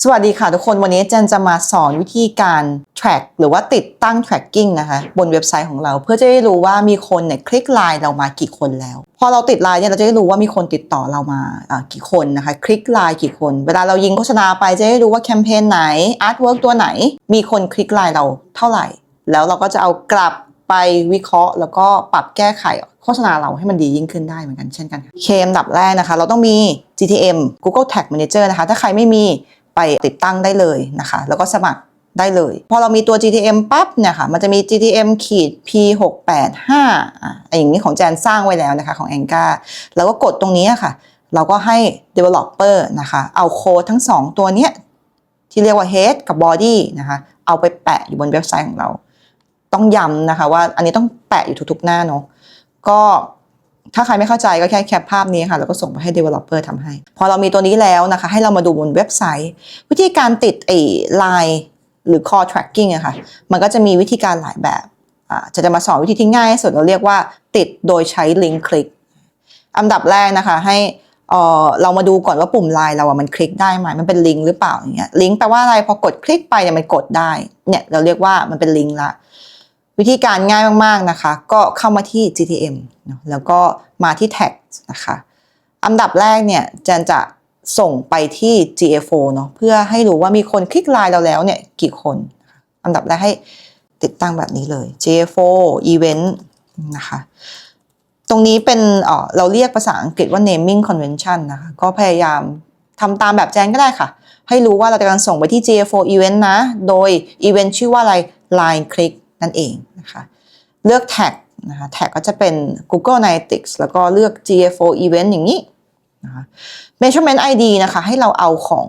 สวัสดีค่ะทุกคนวันนี้เจนจะมาสอนวิธีการ track หรือว่าติดตั้ง tracking นะคะบนเว็บไซต์ของเราเพื่อจะได้รู้ว่ามีคนเนี่ยคลิกไลน์เรามากี่คนแล้ว พอเราติดไลน์เนี่ยเราจะได้รู้ว่ามีคนติดต่อเรามากี่คนนะคะคลิกไลน์กี่คน เวลาเรายิงโฆษณาไปจะได้รู้ว่าแคมเปญไหนอาร์ตเวิร์กตัวไหน มีคนคลิกไลน์เราเท่าไหร่ แล้วเราก็จะเอากลับไปวิเคราะห์ แล้วก็ปรับแก้ไขโฆษณาเราให้มันดียิ่งขึ้นได้เหมือนกันเช่นกันค่ะเคมดับแรกนะคะ เราต้องมี GTM Google Tag Manager นะคะ ถ้าใครไม่มี ไปติดตั้งได้เลยนะคะ แล้วก็สมัครได้เลย พอเรามีตัว GTM ปั๊บเนี่ยค่ะ มันจะมี GTM ขีด P685 อะอย่างนี้ของแจนสร้างไว้แล้วนะคะของ a n g a แล้วก็กดตรงนี้ค่ะ เราก็ให้ developer นะคะ เอาโค้ดทั้ง 2 ตัวเนี้ยที่เรียกว่า head กับ body นะคะ เอาไปแปะอยู่บนเว็บไซต์ของเรา ต้องย้ำนะคะว่าอันนี้ต้องแปะอยู่ทุกๆหน้าเนาะก็ ถ้าใครไม่เข้าใจก็แค่แคปภาพนี้ค่ะแล้วก็ส่งไปให้ developer ทำให้ พอเรามีตัวนี้แล้วนะคะ ให้เรามาดูบนเว็บไซต์ วิธีการติดไอ้ line หรือ call tracking อะค่ะ มันก็จะมีวิธีการหลายแบบจะจะมาสอนวิธีที่ง่ายที่สุดเราเรียกว่าติดโดยใช้ลิงก์คลิก อันดับแรกนะคะให้เออเรามาดูก่อนว่าปุ่มไลน์เราอะมันคลิกได้ไหมมันเป็นลิงก์หรือเปล่าอย่างเงี้ยลิงก์แปลว่าอะไรพอกดคลิกไปเนี่ยมันกดได้เนี่ยเราเรียกว่ามันเป็นลิงก์ละ วิธีการง่ายมากๆนะคะ ก็เข้ามาที่ GTM แล้วก็มาที่ Tag นะคะอันดับแรกเนี่ยแจนจะส่งไปที่ GA4 เนาะเพื่อให้รู้ว่ามีคนคลิกไลน์เราแล้วเนี่ยกี่คน อันดับแรกให้ติดตั้งแบบนี้เลย GA4 Event นะคะ ตรงนี้เป็นเออเราเรียกภาษาอังกฤษว่า naming convention นะคะ ก็พยายามทำตามแบบแจนก็ได้ค่ะ ให้รู้ว่าเราจะกำลังส่งไปที่ GA4 Event นะ โดย Event ชื่อว่าอะไร Line Click นั่นเองนะคะเลือก Tag นะคะ Tag ก็จะเป็น Google Analytics แล้วก็เลือก GA4 Event อย่างนี้นะคะ Measurement ID นะคะให้เราเอาของ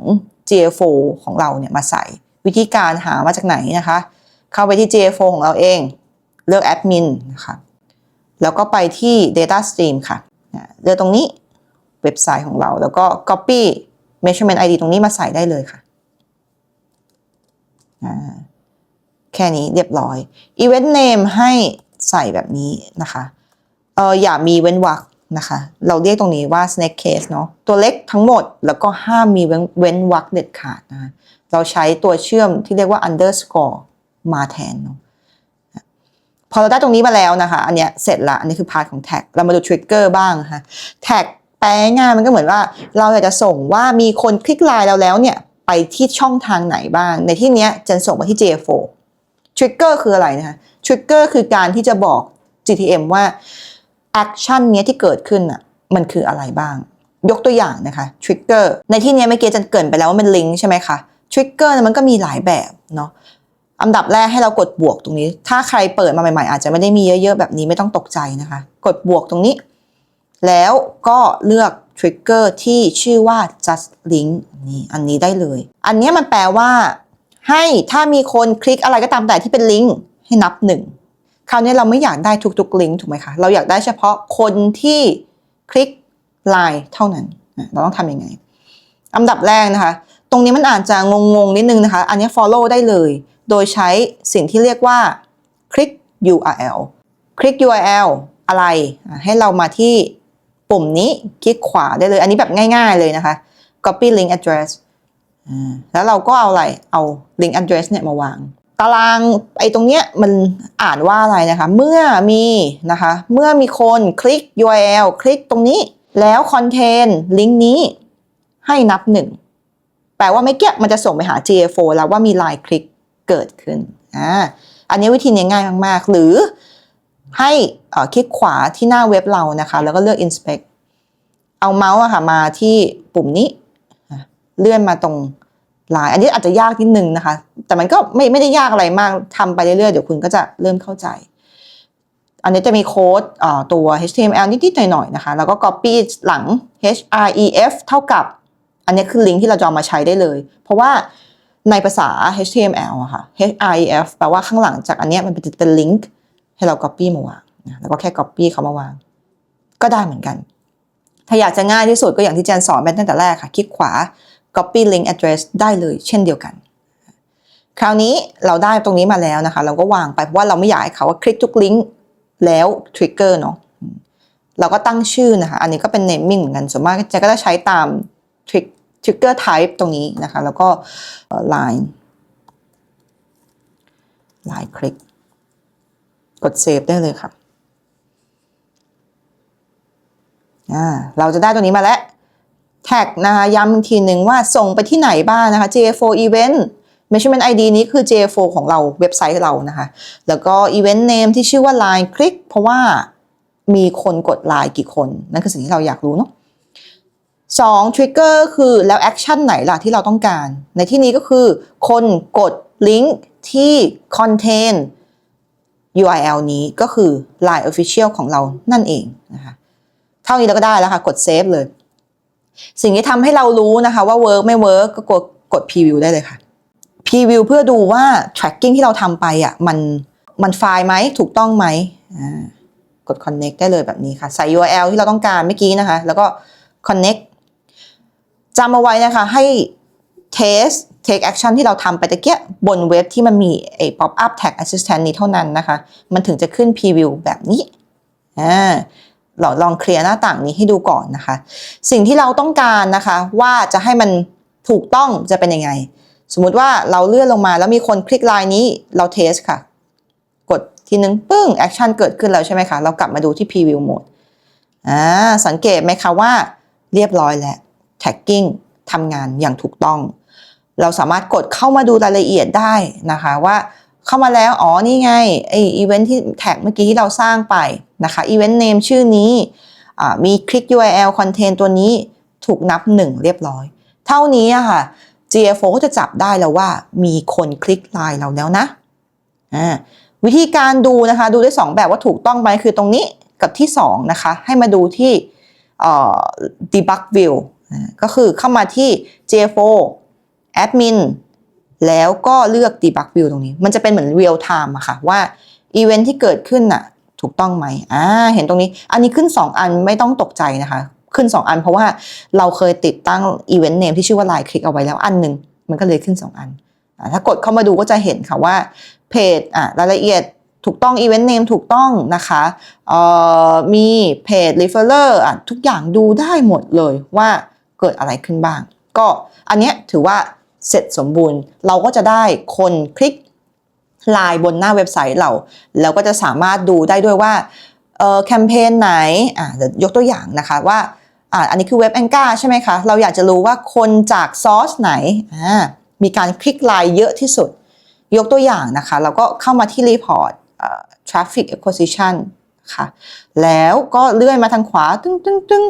GA4 ของเราเนี่ยมาใส่ วิธีการหามาจากไหนนะคะ เข้าไปที่ GA4 ของเราเอง เลือก Admin นะคะแล้วก็ไปที่ Data Stream ค่ะเลือกตรงนี้เว็บไซต์ของเรา แล้วก็ Copy Measurement ID ตรงนี้มาใส่ได้เลยค่ะอ่า แค่นี้เรียบร้อย Event Name ให้ใส่แบบนี้นะคะเอออย่ามีเว้นวรรคนะคะ เราเรียกตรงนี้ว่า snake case เนาะตัวเล็กทั้งหมดแล้วก็ห้ามมีเว้นเว้นวรรคเด็ดขาดนะคะเราใช้ตัวเชื่อมที่เรียกว่า underscore มาแทนเนาะพอเราได้ตรงนี้มาแล้วนะคะ อันเนี้ยเสร็จละ อันนี้คือพาร์ทของแท็ก เรามาดูทริกเกอร์บ้างนะคะแท็กแปลง่ายมันก็เหมือนว่า เราอยากจะส่งว่ามีคนคลิกไลน์เราแล้วเนี่ย ไปที่ช่องทางไหนบ้าง ในที่เนี้ยจะส่งมาที่ JFO ทริกเกอร์คืออะไรนะคะทริกเกอร์คือการที่จะบอก GTM ว่าแอคชั่นเนี้ยที่เกิดขึ้นอะมันคืออะไรบ้าง ยกตัวอย่างนะคะทริกเกอร์ในที่นี้เมื่อกี้จะเกินไปแล้วว่าเป็นลิงก์ใช่ไหมคะทริกเกอร์มันก็มีหลายแบบเนาะอันดับแรกให้เรากดบวกตรงนี้ ถ้าใครเปิดมาใหม่ๆ อาจจะไม่ได้มีเยอะๆ แบบนี้ไม่ต้องตกใจนะคะ กดบวกตรงนี้ แล้วก็เลือก trigger ที่ชื่อว่า just link นี่อันนี้ได้เลย อันนี้มันแปลว่า ให้ถ้ามีคนคลิกอะไรก็ตามแต่ที่เป็นลิงก์ให้นับหนึ่งคราวนี้เราไม่อยากได้ทุกๆลิงก์ถูกไหมคะเราอยากได้เฉพาะคนที่คลิกไลน์เท่านั้นเราต้องทำยังไงอันดับแรกนะคะ ตรงนี้มันอาจจะงงๆนิดนึงนะคะ อันนี้ follow ได้เลย โดยใช้สิ่งที่เรียกว่า click URL click URL อะไรให้เรามาที่ปุ่มนี้คลิกขวาได้เลย อันนี้แบบง่ายๆเลยนะคะ copy link address แล้วเราก็เอาอะไร เอา link address เนี่ยมาวาง ตารางไอ้ตรงเนี้ยมันอ่านว่าอะไรนะคะ เมื่อมีนะคะ เมื่อมีคนคลิก URL คลิกตรงนี้ แล้วคอนเทนต์ลิงก์นี้ให้นับหนึ่งแปลว่าไม่เกี้ยมันจะส่งไปหา GA4 แล้วว่ามีไลน์คลิกเกิดขึ้นอ่าอันนี้วิธีนี้ง่ายมาก ๆ หรือให้เอ่อคลิกขวาที่หน้าเว็บเรานะคะ แล้วก็เลือก inspect เอาเมาส์อะค่ะมาที่ปุ่มนี้ เลื่อนมาตรงลน์อันนี้อาจจะยากนิดนึงนะคะ แต่มันก็ไม่ไม่ได้ยากอะไรมากทำไปเรื่อยๆเดี๋ยวคุณก็จะเริ่มเข้าใจ อันนี้จะมีโค้ดตัว HTML นิดๆหน่อยๆนะคะ แล้วก็ copy หลัง href เท่ากับ อันนี้คือลิงก์ที่เราจะเอมาใช้ได้เลย เพราะว่าในภาษา HTML อะค่ะ href แปลว่าข้างหลังจากอันนี้มันเป็นลิงก์ให้เรา copy มาวางแล้วก็แค่ copy เขามาวาง ก็ได้เหมือนกัน ถ้าอยากจะง่ายที่สุดก็อย่างที่แจนสอนไปตั้งแต่แรกค่ะ คลิกขวา copy link address ได้เลยเช่นเดียวกัน คราวนี้เราได้ตรงนี้มาแล้วนะคะ เราก็วางไปเพราะว่าเราไม่อยากให้เขาว่าคลิกทุกลิงก์แล้ว trigger เนาะเราก็ตั้งชื่อนะคะ อันนี้ก็เป็น naming เหมือนกันส่วนมากจนก็จะใช้ตาม trick trigger type ตรงนี้นะคะ แล้วก็ line line คลิกกด save ได้เลยค่ะอ่าเราจะได้ตัวนี้มาแล้ว แท็กนะคะย้ำอีกทีหนึ่งว่าส่งไปที่ไหนบ้างนะคะ JFO event measurement ID นี้คือ JFO ของเราเว็บไซต์เรานะคะ แล้วก็ event name ที่ชื่อว่า line click เพราะว่ามีคนกด line กี่คน นั่นคือสิ่งที่เราอยากรู้เนาะสอง trigger คือแล้ว action ไหนล่ะที่เราต้องการ ในที่นี้ก็คือคนกดลิงก์ที่ contain URL นี้ก็คือ line official ของเรานั่นเองนะคะ เท่านี้เราก็ได้แล้วค่ะ กด save เลย สิ่งที่ทำให้เรารู้นะคะว่า work ไม่ work ก็กดกด preview ได้เลยค่ะ preview เพื่อดูว่า tracking ที่เราทำไปอะมันมันไฟล์ไหมถูกต้องไหมอ่ากด connect ได้เลยแบบนี้ค่ะ ใส่ URL ที่เราต้องการเมื่อกี้นะคะ แล้วก็ connect จำเอาไว้นะคะให้ test take action ที่เราทำไปตะเกียบนเว็บที่มันมีไอ้ pop up tag assistant นี้เท่านั้นนะคะ มันถึงจะขึ้น preview แบบนี้อ่า เราลองเคลียร์หน้าต่างนี้ให้ดูก่อนนะคะ สิ่งที่เราต้องการนะคะว่าจะให้มันถูกต้องจะเป็นยังไง สมมุติว่าเราเลื่อนลงมาแล้วมีคนคลิกไลน์นี้เราเทสค่ะ กดทีนึงปึ้งแอคชั่นเกิดขึ้นแล้วใช่ไหมคะ เรากลับมาดูที่ preview mode อ่าสังเกตไหมคะว่าเรียบร้อยแล้ว tagging ทำงานอย่างถูกต้อง เราสามารถกดเข้ามาดูรายละเอียดได้นะคะว่า เข้ามาแล้ว อ๋อ นี่ไงไออีเวนท์ที่แท็กเมื่อกี้ที่เราสร้างไปนะคะอีเวนต์เนมชื่อนี้มีคลิก URL content ตัวนี้ถูกนับ 1 เรียบร้อย เท่านี้อะค่ะ GFO ก็จะจับได้แล้วว่ามีคนคลิกไลน์เราแล้วนะวิธีการดูนะคะดูได้ 2 แบบว่าถูกต้องไหมคือตรงนี้กับที่ 2 นะคะ ให้มาดูที่ debug view ก็คือเข้ามาที่ GFO admin แล้วก็เลือก debug view ตรงนี้ มันจะเป็นเหมือน real time อะค่ะว่าอีเวนท์ที่เกิดขึ้นน่ะถูกต้องไหมอ่าเห็นตรงนี้ อันนี้ขึ้น 2 อันไม่ต้องตกใจนะคะ ขึ้น 2 อันเพราะว่าเราเคยติดตั้งอีเวนต์เนมที่ชื่อว่า line click เอาไว้แล้วอันหนึ่งมันก็เลยขึ้น 2 อันอถ้ากดเข้ามาดูก็จะเห็นค่ะว่าเพจอ่ารายละเอียดถูกต้องอีเวนต์เนมถูกต้องนะคะเอ่อมีเพจ referrer อะทุกอย่างดูได้หมดเลยว่าเกิดอะไรขึ้นบ้าง ก็อันเนี้ยถือว่า เสร็จสมบูรณ์ เราก็จะได้คนคลิกไลน์บนหน้าเว็บไซต์เรา แล้วก็จะสามารถดูได้ด้วยว่าแคมเปญไหนอ่าเดี๋ยวยกตัวอย่างนะคะว่าอ่าอันนี้คือเว็บแองกาใช่ไหมคะ เราอยากจะรู้ว่าคนจากซอสไหนอ่ามีการคลิกไลน์เยอะที่สุด ยกตัวอย่างนะคะเราก็เข้ามาที่ report เอ่อ traffic acquisition ค่ะแล้วก็เลื่อนมาทางขวาตึ้งตึ้งตึ้ง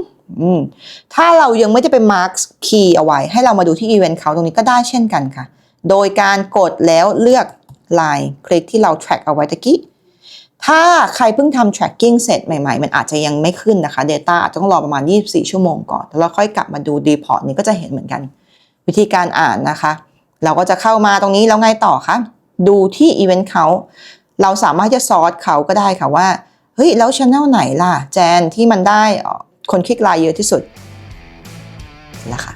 ถ้าเรายังไม่ได้ไป mark key เอาไว้ ให้เรามาดูที่ event เขาตรงนี้ก็ได้เช่นกันค่ะ โดยการกดแล้วเลือก line คลิกที่เรา track เอาไว้ตะกี้ ถ้าใครเพิ่งทำ tracking เสร็จใหม่ๆ มันอาจจะยังไม่ขึ้นนะคะ Data อาจจะต้องรอประมาณ 24 ชั่วโมงก่อน แล้วเราค่อยกลับมาดู report นี้ก็จะเห็นเหมือนกัน วิธีการอ่านนะคะ เราก็จะเข้ามาตรงนี้แล้วไงต่อคะดูที่ event เขาเราสามารถจะซอร์สเขาก็ได้ค่ะว่าเฮ้ยแล้วช anel ไหนล่ะ แจนที่มันได้อ่อ คนคลิกไลน์เยอะที่สุดนะคะ